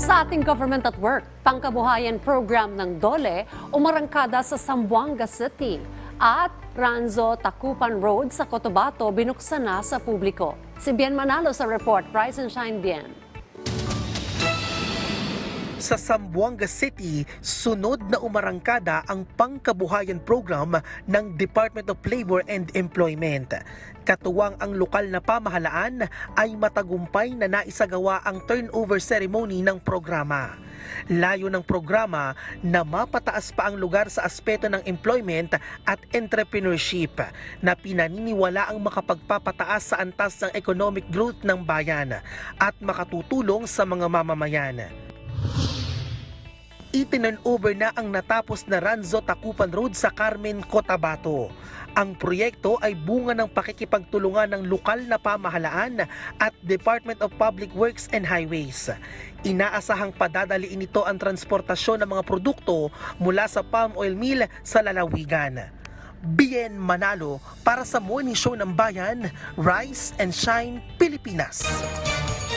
Sa ating Government at Work, pangkabuhayan program ng DOLE umarangkada sa Zamboanga City at Ranzo Tacupan Road sa Cotabato binuksan na sa publiko. Si Bien Manalo sa report. Rise and shine, Bien. Sa Zamboanga City, sunod na umarangkada ang pangkabuhayan program ng Department of Labor and Employment. Katuwang ang lokal na pamahalaan ay matagumpay na naisagawa ang turnover ceremony ng programa. Layo ng programa na mapataas pa ang lugar sa aspeto ng employment at entrepreneurship na pinaniniwala ang makapagpapataas sa antas ng economic growth ng bayan at makatutulong sa mga mamamayan itinan over na ang natapos na Ranzo Tacupan Road sa Carmen, Cotabato. Ang proyekto ay bunga ng pakikipagtulungan ng lokal na pamahalaan at Department of Public Works and Highways. Inaasahang padadaliin ito ang transportasyon ng mga produkto mula sa palm oil mill sa lalawigan. Bien Manalo para sa Morning Show ng Bayan, Rise and Shine, Pilipinas.